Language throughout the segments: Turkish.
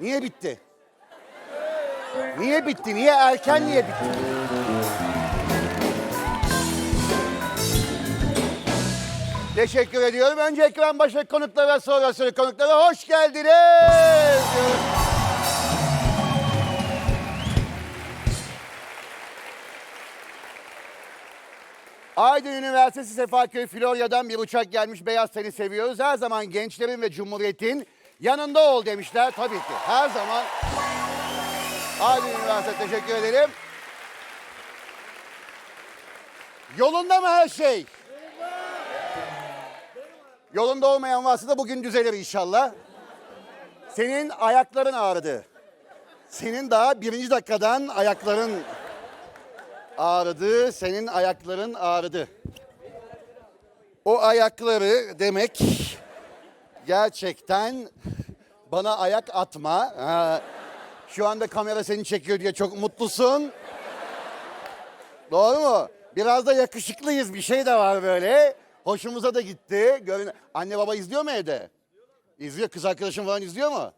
Niye bitti? Niye bitti? Niye erken niye bitti? Teşekkür ediyorum. Önce ekran başı konuklara sonra sonra konuklara hoş geldiniz. Aydın Üniversitesi Sefaköy Florya'dan bir uçak gelmiş. Beyaz seni seviyoruz. Her zaman gençlerin ve cumhuriyetin yanında ol demişler. Tabii ki her zaman. Aydın Üniversitesi teşekkür ederim. Yolunda mı her şey? Yolunda olmayan varsa da bugün düzelir inşallah. Senin ayakların ağrıdı. Senin daha birinci dakikadan ayakların ağrıdı. Senin ayakların ağrıdı. O ayakları demek gerçekten bana ayak atma. Ha, şu anda kamera seni çekiyor diye çok mutlusun. Doğru mu? Biraz da yakışıklıyız bir şey de var böyle. Hoşumuza da gitti. Görün Anne baba izliyor mu evde? İzliyor. Kız arkadaşın falan izliyor mu?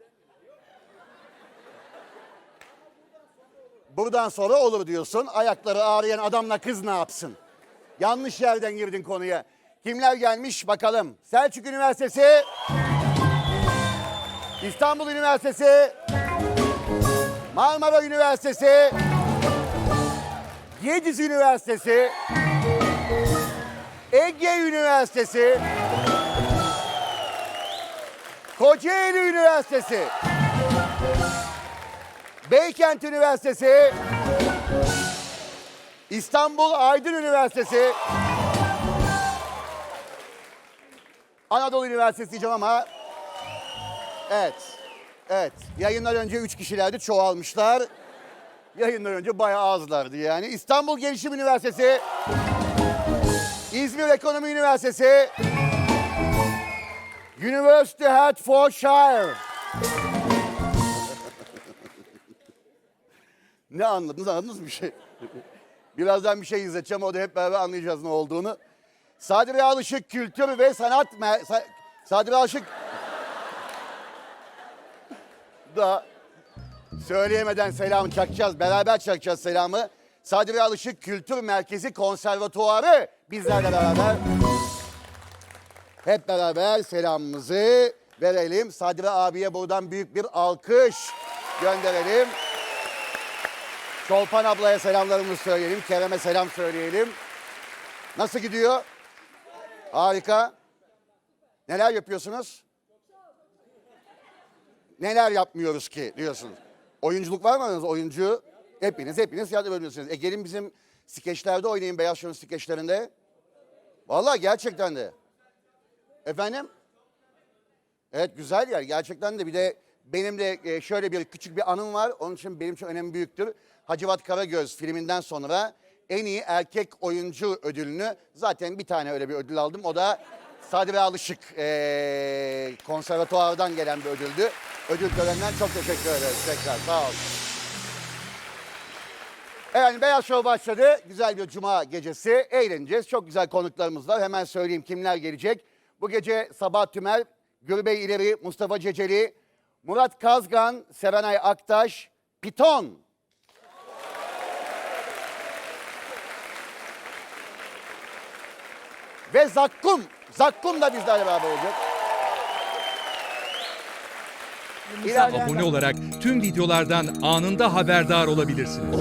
Buradan sonra olur diyorsun. Ayakları ağrıyan adamla kız ne yapsın? Yanlış yerden girdin konuya. Kimler gelmiş bakalım. Selçuk Üniversitesi, İstanbul Üniversitesi, Marmara Üniversitesi, Yediz Üniversitesi, Ege Üniversitesi, Kocaeli Üniversitesi, Beykent Üniversitesi, İstanbul Aydın Üniversitesi, Anadolu Üniversitesi diyeceğim ama evet, evet. Yayından önce üç kişilerdi, çoğalmışlar. Yayından önce bayağı azlardı yani. İstanbul Gelişim Üniversitesi, İzmir Ekonomi Üniversitesi, University Hertfordshire. Ne anladınız? Anladınız bir şey? Birazdan bir şey izleteceğim. O da hep beraber anlayacağız ne olduğunu. Sadri Alışık Kültür ve Sanat... Mer- Sa- Sadri Alışık... da söyleyemeden selam çakacağız. Beraber çakacağız selamı. Sadri Alışık Kültür Merkezi Konservatuarı bizlerle beraber. Hep beraber selamımızı verelim. Sadri abiye buradan büyük bir alkış gönderelim. Çolpan ablaya selamlarımızı söyleyelim. Kerem'e selam söyleyelim. Nasıl gidiyor? Harika. Neler yapıyorsunuz? Neler yapmıyoruz ki diyorsunuz. Oyunculuk var mı aranızda? Oyuncu hepiniz hepiniz yardım ediyorsunuz. E gelin bizim skeçlerde oynayın Beyaz Show'un skeçlerinde. Vallahi gerçekten de. Efendim? Evet güzel yer gerçekten de bir de benim de e, şöyle bir küçük bir anım var. Onun için benim için önemli büyüktür. Hacivat Karagöz filminden sonra en iyi erkek oyuncu ödülünü zaten bir tane öyle bir ödül aldım. O da Sadri Alışık e, konservatuvardan gelen bir ödüldü. Ödül töreninden çok teşekkür ederiz tekrar sağ olun. Evet Beyaz Show başladı. Güzel bir cuma gecesi. Eğleneceğiz. Çok güzel konuklarımız var. Hemen söyleyeyim kimler gelecek. Bu gece Sabah Tümer, Gürbey İleri, Mustafa Ceceli, Murat Kazgan, Serenay Aktaş, Piton. Ve Zakkum. Zakkum da bizlerle beraber olacak. İlerleyen- abone olarak tüm videolardan anında haberdar olabilirsiniz.